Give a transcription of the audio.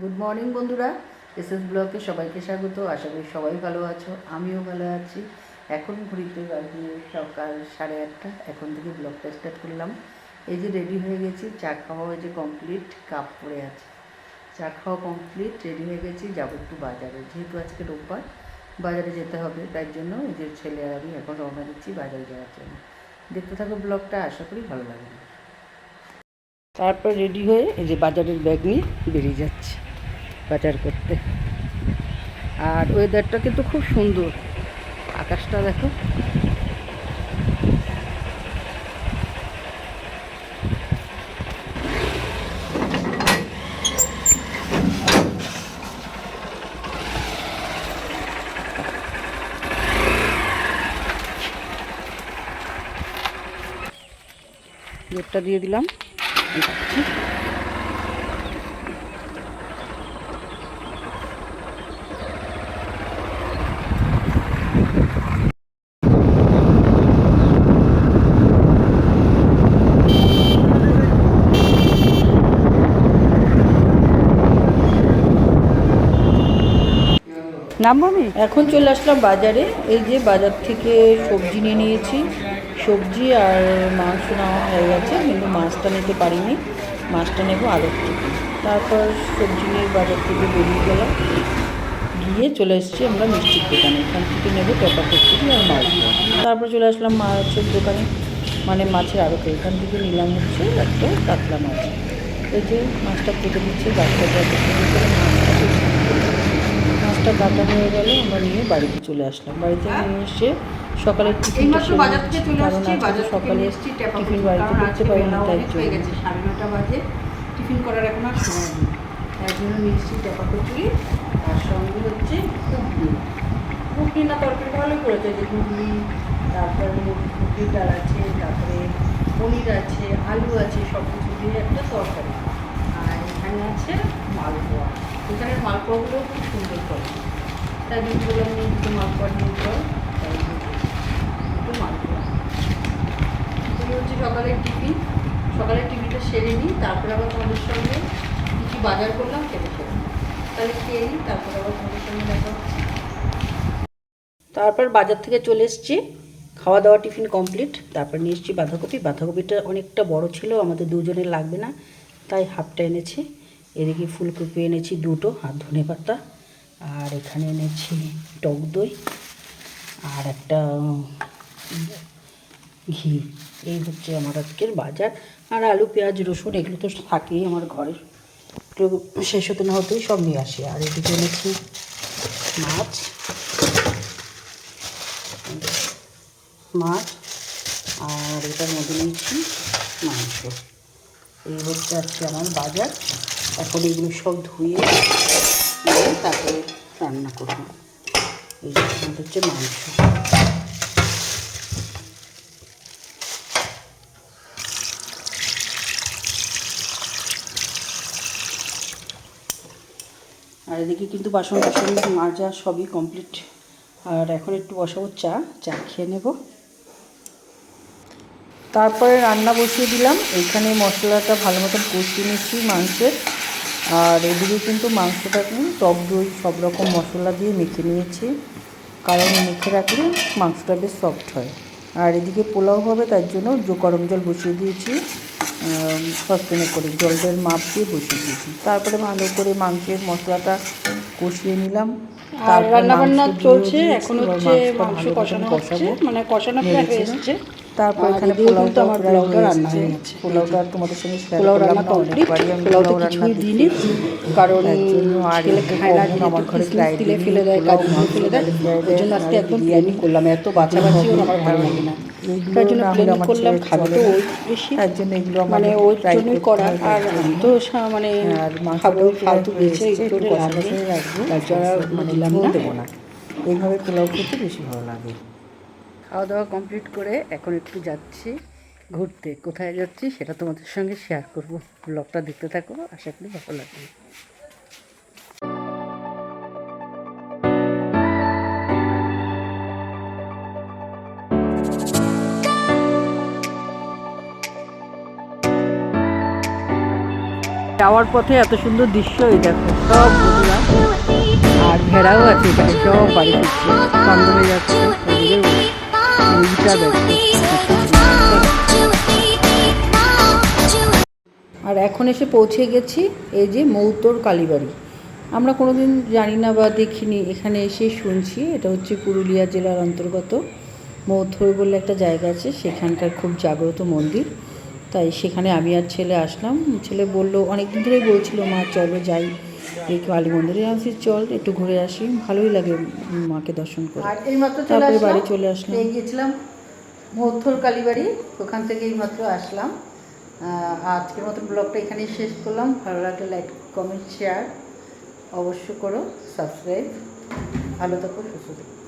Good morning বন্ধুরা। S S ব্লকে সবাইকে স্বাগত। আশা করি সবাই ভালো আছো, আমিও ভালো আছি। এখন ঘুরিতে সকাল সাড়ে আটটা। এখন থেকে ব্লগটা স্টার্ট করলাম। এই যে রেডি হয়ে গেছি, চা খাওয়া হয়েছে কমপ্লিট কাপ পরে আছে। চা খাওয়া কমপ্লিট রেডি হয়ে গেছি, যাব একটু বাজারে। যেহেতু আজকে রোববার, বাজারে যেতে হবে, তাই জন্য এই যে ছেলে আর আমি এখন রওনা দিচ্ছি বাজারে যাওয়ার জন্য। দেখতে থাকো ব্লগটা, আশা করি ভালো লাগবে। তারপর রেডি হয়ে এই যে বাজারের ব্যাগ নিয়ে বেরিয়ে যাচ্ছে। বাজার করতে। আর ওয়েদারটা কিন্তু খুব সুন্দর। আকাশটা দেখো। গেটটা দিয়ে দিলাম যাচ্ছি। নামবো আমি এখন চলে আসলাম বাজারে। এই যে বাজার থেকে সবজি নিয়ে নিয়েছি। সবজি আর মাংস নেওয়া হয়ে গেছে, কিন্তু মাছটা নিতে পারিনি। মাছটা নেব আলোর থেকে। তারপর সবজি নিয়ে বাজার থেকে বেরিয়ে গেলাম। গিয়ে চলে এসেছি আমরা মিষ্টির দোকানে। এখান থেকে নেব টপা কচুরি আর মাছ। তারপর চলে আসলাম মাছের দোকানে। মানে মাছের আড়তে। এখান থেকে নিলাম হচ্ছে একটা কাতলা মাছ। এই যে মাছটা কেটে দিচ্ছে গাছটা মাছটা কাটা হয়ে গেল আমরা নিয়ে বাড়িতে চলে আসলাম। বাড়িতে নিয়ে এসে সকালে এসছি টিফিন বাড়িতে করতে পারিনি বেলা তাই জন্য সাড়ে নটা বাজে। টিফিন করার এখন আর সময় নেই। তার জন্য নিয়ে এসছি কচুরি আর সঙ্গে হচ্ছে ঘুগনি। ঘুগনি না তরকারি ভালোই করেছে যে ঘুগনি তারপরে ঘুগনি ডাল আছে তারপরে পনির আছে আলু আছে সব কিছু দিয়ে একটা তরকারি। এখানে আছে মালপোয়া। এখানে মালপোয়াগুলো খুব সুন্দর করে। তাই আমি বললাম নিয়ে দুটো মালপোয়া নিয়ে দুটো মালপোয়া। তুমি হচ্ছে সকালের টিফিন। সকালের টিফিনটা সেরে নিই, তারপরে আবার তোমাদের সঙ্গে কিছু বাজার করলাম খেতে খেতে তাহলে খেয়ে নিই, তারপরে আবার তোমাদের সঙ্গে দেখা তারপর বাজার থেকে চলে এসেছি। খাওয়া দাওয়া টিফিন কমপ্লিট। তারপর নিয়ে এসেছি বাঁধাকপি। বাঁধাকপিটা অনেকটা বড় ছিল, আমাদের দুজনের লাগবে না, তাই হাফটা এনেছি। এদিকে ফুলকপি এনেছি দুটো আর ধনে পাতা, আর এখানে এনেছি টক দই, আর একটা ঘি। এই হচ্ছে আমার আজকের বাজার। আর আলু, পেঁয়াজ, রসুন, এগুলো তো থাকেই আমার ঘরে। একটু শেষ হতে না হতেই সব নিয়ে আসি। আর এদিকে এনেছি মাছ। মাছ, আর এটার মধ্যে নিয়েছি মাংস। এই হচ্ছে আজকে আমার বাজার। এখন এগুলো সব ধুয়ে তারপরে রান্না করব। এই হচ্ছে মাংস। আর এদিকে কিন্তু বাসন বাসন মাজা সবই কমপ্লিট আর এখন একটু বসাবো চা চা খেয়ে নেব। তারপরে রান্না বসিয়ে দিলাম। এইখানে মশলাটা ভালো মতন কষিয়ে নিচ্ছি মাংসের। আর এদিকে কিন্তু মাংসটা মাংসটাকে টক দই সব রকম মশলা দিয়ে মেখে নিয়েছি। কারণ মেখে রাখলে মাংসটা বেশ সফট হয়। আর এদিকে পোলাও হবে তার জন্য যে গরম জল বসিয়ে দিয়েছি। সসপ্যানে করে জলটার মাপ দিয়ে বসিয়ে দিয়েছি। তারপরে ভালো করে মাংসের মশলাটা কষিয়ে নিলাম। আর তারপর রান্না চলছে এখন হচ্ছে মাংস কষানো হচ্ছে। মানে কষানো প্রায় হয়ে। এসছে। তারপর এখানে পোলাওটা আমার পোলাওটা রান্না হয়ে গেছে। পোলাওটা তোমাদের সঙ্গে পোলাও রান্না কমপ্লিট অনেকবারই আমি পোলাওতে পোলাও রান্না কিছুই দিইনি কারণ আর খায় না আমার ঘরে তিলে ফেলে দেয় কাজু ফেলে দেয় ওই জন্য আজকে একদম বিরিয়ানি করলাম এত বাছাবাছি ওর আমার ভালো লাগে না। তার জন্য না হলে প্লেনই আমার করলাম খাবে তো ওই বেশি। তার জন্য এগুলো মানে ওই try জন্যই করা আর তার তো মানে আর খাব ফালতু বেছে একটু এসছে, একটু কষা লাগবে কষাই রাখব। তার জন্য মানে দিলাম না। দেবো না। এইভাবে পোলাও খেতে বেশি ভালো লাগে। খাওয়া দাওয়া কমপ্লিট করে এখন একটু যাচ্ছি ঘুরতে। কোথায় যাচ্ছি সেটা তোমাদের সঙ্গে শেয়ার করব। ব্লগটা দেখতে থাকো, আশা করি ভালো লাগবে। যাওয়ার পথে এত সুন্দর দৃশ্য এই দেখো, সব আর ভেড়াও আছে এখানে, সব বাড়ি ফিরছে। চন্দনে যাচ্ছে আর এখন এসে পৌঁছে গেছি এই যে মৌতর কালীবাড়ি। আমরা কোনোদিন জানি না বা দেখিনি এখানে এসে শুনছি। এটা হচ্ছে পুরুলিয়া জেলার অন্তর্গত মৌথর বলে একটা জায়গা আছে সেখানকার খুব জাগ্রত মন্দির। তাই সেখানে আমি আর ছেলে আসলাম। ছেলে বলল অনেক দিন ধরেই বলছিল মা চলো যাই। এই কালী মন্দিরে বলছি, চল একটু ঘুরে আসি। ভালোই লাগে মাকে দর্শন করে। আর এইমাত্র চলে তারপরে বাড়ি চলে আসলাম। মধ্যর কালীবাড়ি, ওখান থেকে এইমাত্র আসলাম। আজকের মতো ব্লগটা এখানেই শেষ করলাম। ভালো লাগলে লাইক, কমেন্ট শেয়ার অবশ্য করো সাবস্ক্রাইব ভালো থাকো, সুস্থ থাকো।